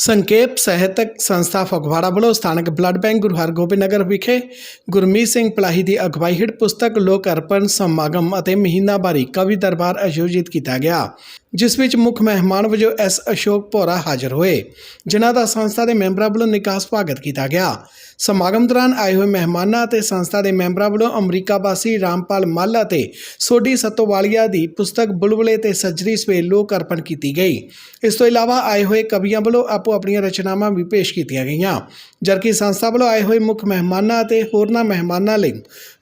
ਸੰਕੇਪ ਸਾਹਿਤਕ ਸੰਸਥਾ ਫਗਵਾੜਾ ਵੱਲੋਂ ਸਥਾਨਕ ਬਲੱਡ ਬੈਂਕ ਗੁਰੂ ਹਰਗੋਬਿੰਦ ਨਗਰ ਵਿਖੇ ਗੁਰਮੀਤ ਸਿੰਘ ਪਲਾਹੀ ਦੀ ਅਗਵਾਈ ਹੇਠ ਪੁਸਤਕ ਲੋਕ ਅਰਪਣ ਸਮਾਗਮ ਅਤੇ ਮਹੀਨਾਵਾਰੀ ਕਵੀ ਦਰਬਾਰ ਆਯੋਜਿਤ ਕੀਤਾ ਗਿਆ। ਜਿਸ ਵਿੱਚ ਮੁੱਖ ਮਹਿਮਾਨ ਵਜੋਂ ਐਸ ਅਸ਼ੋਕ ਭੋਰਾ ਹਾਜ਼ਰ ਹੋਏ, ਜਿਨ੍ਹਾਂ ਦਾ ਸੰਸਥਾ ਦੇ ਮੈਂਬਰਾਂ ਵੱਲੋਂ ਨਿਕਾਸ ਸਵਾਗਤ ਕੀਤਾ ਗਿਆ। ਸਮਾਗਮ ਦੌਰਾਨ ਆਏ ਹੋਏ ਮਹਿਮਾਨਾਂ ਅਤੇ ਸੰਸਥਾ ਦੇ ਮੈਂਬਰਾਂ ਵੱਲੋਂ ਅਮਰੀਕਾ ਵਾਸੀ ਰਾਮਪਾਲ ਮੱਲ ਅਤੇ ਸੋਢੀ ਸਤੋਵਾਲੀਆ ਦੀ ਪੁਸਤਕ ਬੁਲਬੁਲੇ ਤੇ ਸੱਜਰੀ ਸਵੇਰ ਲੋਕ ਅਰਪਣ ਕੀਤੀ ਗਈ। ਇਸ ਤੋਂ ਇਲਾਵਾ ਆਏ ਹੋਏ ਕਵੀਆਂ ਵੱਲੋਂ ਆਪੋ ਆਪਣੀਆਂ ਰਚਨਾਵਾਂ ਵੀ ਪੇਸ਼ ਕੀਤੀਆਂ ਗਈਆਂ। ਜਦਕਿ ਸੰਸਥਾ ਵੱਲੋਂ ਆਏ ਹੋਏ ਮੁੱਖ ਮਹਿਮਾਨਾਂ ਅਤੇ ਹੋਰਨਾਂ ਮਹਿਮਾਨਾਂ ਲਈ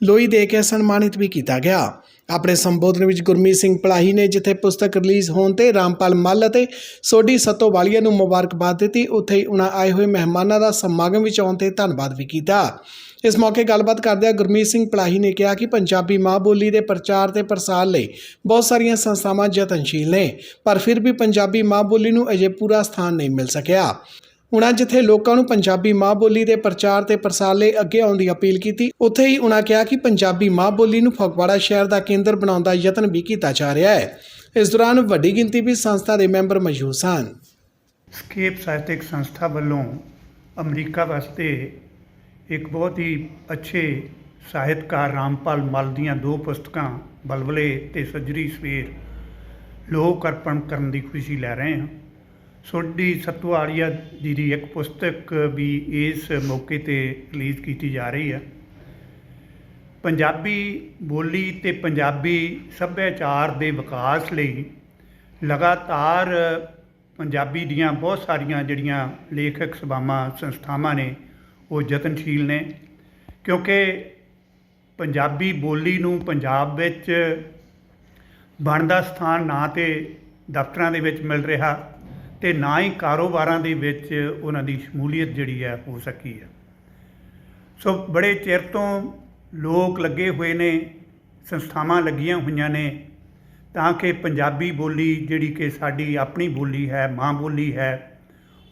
ਲੋਈ ਦੇ ਕੇ ਸਨਮਾਨਿਤ ਵੀ ਕੀਤਾ ਗਿਆ। ਆਪਣੇ ਸੰਬੋਧਨ ਵਿੱਚ ਗੁਰਮੀਤ ਸਿੰਘ ਪਲਾਹੀ ਨੇ ਜਿੱਥੇ ਪੁਸਤਕ ਰਿਲੀਜ਼ ਹੋਣ ਤੇ ਰਾਮਪਾਲ ਮੱਲ ਅਤੇ ਸੋਢੀ ਸਤੋਵਾਲੀਆ ਨੂੰ ਮੁਬਾਰਕਬਾਦ ਦਿੱਤੀ, ਉੱਥੇ ਹੀ ਉਹਨਾਂ ਆਏ ਹੋਏ ਮਹਿਮਾਨਾਂ ਦਾ ਸਮਾਗਮ ਵਿੱਚ ਆਉਣ ਤੇ ਧੰਨਵਾਦ ਵੀ ਕੀਤਾ। ਇਸ ਮੌਕੇ ਗੱਲਬਾਤ ਕਰਦਿਆਂ ਗੁਰਮੀਤ ਸਿੰਘ ਪਲਾਹੀ ਨੇ ਕਿਹਾ ਕਿ ਪੰਜਾਬੀ ਮਾਂ ਬੋਲੀ ਦੇ ਪ੍ਰਚਾਰ ਤੇ ਪ੍ਰਸਾਰ ਲਈ ਬਹੁਤ ਸਾਰੀਆਂ ਸੰਸਥਾਵਾਂ ਯਤਨਸ਼ੀਲ ਨੇ, ਪਰ ਫਿਰ ਵੀ ਪੰਜਾਬੀ ਮਾਂ ਬੋਲੀ ਨੂੰ ਅਜੇ ਪੂਰਾ ਸਥਾਨ ਨਹੀਂ ਮਿਲ ਸਕਿਆ। ਉਹਨਾਂ ਜਿੱਥੇ ਲੋਕਾਂ ਨੂੰ ਪੰਜਾਬੀ ਮਾਂ ਬੋਲੀ ਦੇ ਪ੍ਰਚਾਰ ਤੇ ਪ੍ਰਸਾਰ ਲਈ ਅੱਗੇ ਆਉਣ ਦੀ ਅਪੀਲ ਕੀਤੀ। ਉੱਥੇ ਹੀ ਉਹਨਾਂ ਕਿਹਾ ਕਿ ਪੰਜਾਬੀ ਮਾਂ ਬੋਲੀ ਨੂੰ ਫਗਵਾੜਾ ਸ਼ਹਿਰ ਦਾ ਕੇਂਦਰ ਬਣਾਉਣ ਦਾ ਯਤਨ ਵੀ ਕੀਤਾ ਜਾ ਰਿਹਾ ਹੈ। ਇਸ ਦੌਰਾਨ ਵੱਡੀ ਗਿਣਤੀ ਵਿੱਚ ਸੰਸਥਾ ਦੇ ਮੈਂਬਰ ਮੌਜੂਦ ਸਨ। ਸਕੇਪ ਸਾਹਿਤਕ ਸੰਸਥਾ ਵੱਲੋਂ ਅਮਰੀਕਾ ਵਾਸਤੇ ਇੱਕ ਬਹੁਤ ਹੀ ਅੱਛੇ ਸਾਹਿਤਕਾਰ ਰਾਮਪਾਲ ਮਲ ਦੀਆਂ ਦੋ ਪੁਸਤਕਾਂ ਬਲਬਲੇ ਤੇ ਸੱਜਰੀ ਸਵੇਰ, ਲੋਕ ਅਰਪਣ ਕਰਨ ਦੀ ਖੁਸ਼ੀ ਲੈ ਰਹੇ ਹਾਂ। ਸੋਢੀ ਸਤਵਾਲੀਆ ਜੀ ਦੀ ਇੱਕ ਪੁਸਤਕ ਵੀ ਇਸ ਮੌਕੇ ਤੇ ਰਿਲੀਜ਼ ਕੀਤੀ ਜਾ ਰਹੀ ਹੈ। ਪੰਜਾਬੀ ਬੋਲੀ ਤੇ ਪੰਜਾਬੀ ਸੱਭਿਆਚਾਰ ਦੇ ਵਿਕਾਸ ਲਈ ਲਗਾਤਾਰ ਪੰਜਾਬੀ ਦੀਆਂ ਬਹੁਤ ਸਾਰੀਆਂ ਜਿਹੜੀਆਂ ਲੇਖਕ ਸਭਾਵਾਂ ਸੰਸਥਾਵਾਂ ਨੇ, ਉਹ ਯਤਨਸ਼ੀਲ ਨੇ। ਕਿਉਂਕਿ ਪੰਜਾਬੀ ਬੋਲੀ ਨੂੰ ਪੰਜਾਬ ਵਿੱਚ ਬਣਦਾ ਸਥਾਨ ਨਾ ਤੇ ਦਫ਼ਤਰਾਂ ਦੇ ਵਿੱਚ ਮਿਲ ਰਿਹਾ। ਤੇ ਨਾ ਹੀ ਕਾਰੋਬਾਰਾਂ ਦੇ ਵਿੱਚ ਉਹਨਾਂ ਦੀ ਸ਼ਮੂਲੀਅਤ ਜਿਹੜੀ ਹੈ ਹੋ ਸਕੀ ਹੈ। ਸੋ ਬੜੇ ਚਿਰ ਤੋਂ ਲੋਕ ਲੱਗੇ ਹੋਏ ਨੇ, ਸੰਸਥਾਵਾਂ ਲੱਗੀਆਂ ਹੋਈਆਂ ਨੇ, ਤਾਂ ਕਿ ਪੰਜਾਬੀ ਬੋਲੀ ਜਿਹੜੀ ਕਿ ਸਾਡੀ ਆਪਣੀ ਬੋਲੀ ਹੈ, ਮਾਂ ਬੋਲੀ ਹੈ,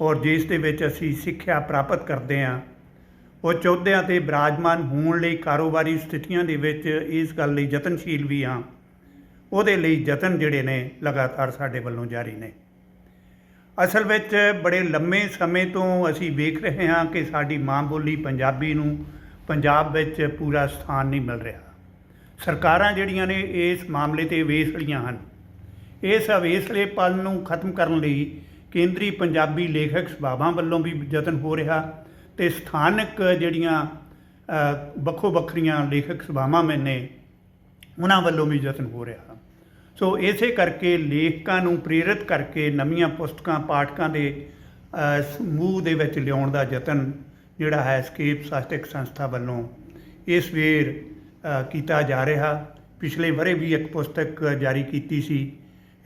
ਔਰ ਜਿਸ ਦੇ ਵਿੱਚ ਅਸੀਂ ਸਿੱਖਿਆ ਪ੍ਰਾਪਤ ਕਰਦੇ ਹਾਂ, ਉਹ ਚੌਧਿਆਂ ਤੇ ਬਿਰਾਜਮਾਨ ਹੋਣ ਲਈ ਕਾਰੋਬਾਰੀ ਸਥਿਤੀਆਂ ਦੇ ਵਿੱਚ ਇਸ ਗੱਲ ਲਈ ਯਤਨਸ਼ੀਲ ਵੀ ਹਾਂ। ਉਹਦੇ ਲਈ ਯਤਨ ਜਿਹੜੇ ਨੇ ਲਗਾਤਾਰ ਸਾਡੇ ਵੱਲੋਂ ਜਾਰੀ ਨੇ। ਅਸਲ ਵਿੱਚ ਬੜੇ ਲੰਮੇ ਸਮੇਂ ਤੋਂ ਅਸੀਂ ਵੇਖ ਰਹੇ ਹਾਂ ਕਿ ਸਾਡੀ ਮਾਂ ਬੋਲੀ ਪੰਜਾਬੀ ਨੂੰ ਪੰਜਾਬ ਵਿੱਚ ਪੂਰਾ ਸਥਾਨ ਨਹੀਂ ਮਿਲ ਰਿਹਾ। ਸਰਕਾਰਾਂ ਜਿਹੜੀਆਂ ਨੇ ਇਸ ਮਾਮਲੇ ਤੇ ਵੇਸਲੀਆਂ ਹਨ। ਇਸ ਅਵੇਸਲੇ ਪਲ ਨੂੰ ਖਤਮ ਕਰਨ ਲਈ ਕੇਂਦਰੀ ਪੰਜਾਬੀ ਲੇਖਕ ਸਭਾਵਾਂ ਵੱਲੋਂ ਵੀ ਯਤਨ ਹੋ ਰਿਹਾ ਤੇ ਸਥਾਨਕ ਜਿਹੜੀਆਂ ਵੱਖੋ ਵੱਖਰੀਆਂ ਲੇਖਕ ਸਭਾਵਾਂ ਮੈਂ ਨੇ, ਉਹਨਾਂ ਵੱਲੋਂ ਵੀ ਯਤਨ ਹੋ ਰਿਹਾ। ਸੋ ਇਸੇ ਕਰਕੇ ਲੇਖਕਾਂ ਨੂੰ ਪ੍ਰੇਰਿਤ ਕਰਕੇ ਨਵੀਆਂ ਪੁਸਤਕਾਂ, ਪਾਠਕਾਂ ਦੇ ਸਮੂਹ ਦੇ ਵਿੱਚ ਲਿਆਉਣ ਦਾ ਯਤਨ ਜਿਹੜਾ ਹੈ ਸਕੇਪ ਸਾਹਿਤਕ ਸੰਸਥਾ ਵੱਲੋਂ ਇਸ ਵੇਰ ਕੀਤਾ ਜਾ ਰਿਹਾ। ਪਿਛਲੇ ਵਰੇ ਵੀ ਇੱਕ ਪੁਸਤਕ ਜਾਰੀ ਕੀਤੀ ਸੀ।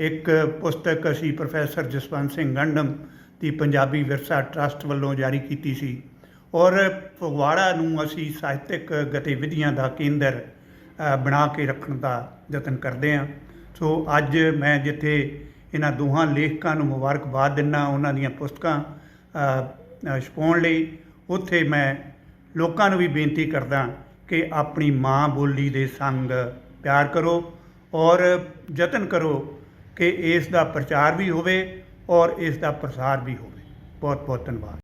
ਇੱਕ ਪੁਸਤਕ ਅਸੀਂ ਪ੍ਰੋਫੈਸਰ ਜਸਵੰਤ ਸਿੰਘ ਗੰਡਮ ਦੀ ਪੰਜਾਬੀ ਵਿਰਸਾ ਟਰਸਟ ਵੱਲੋਂ ਜਾਰੀ ਕੀਤੀ ਸੀ। ਔਰ ਫਗਵਾੜਾ ਨੂੰ ਅਸੀਂ ਸਾਹਿਤਕ ਗਤੀਵਿਧੀਆਂ ਦਾ ਕੇਂਦਰ ਬਣਾ ਕੇ ਰੱਖਣ ਦਾ ਯਤਨ ਕਰਦੇ ਹਾਂ। ਸੋ ਅੱਜ ਮੈਂ ਜਿੱਥੇ ਇਹਨਾਂ ਦੋਹਾਂ ਲੇਖਕਾਂ ਨੂੰ ਮੁਬਾਰਕਬਾਦ ਦਿੰਦਾ ਉਹਨਾਂ ਦੀਆਂ ਪੁਸਤਕਾਂ ਛਪਾਉਣ ਲਈ, ਉੱਥੇ ਮੈਂ ਲੋਕਾਂ ਨੂੰ ਵੀ ਬੇਨਤੀ ਕਰਦਾ ਕਿ ਆਪਣੀ ਮਾਂ ਬੋਲੀ ਦੇ ਸੰਗ ਪਿਆਰ ਕਰੋ ਔਰ ਯਤਨ ਕਰੋ ਕਿ ਇਸ ਦਾ ਪ੍ਰਚਾਰ ਵੀ ਹੋਵੇ ਔਰ ਇਸ ਦਾ ਪ੍ਰਸਾਰ ਵੀ ਹੋਵੇ। ਬਹੁਤ ਬਹੁਤ ਧੰਨਵਾਦ।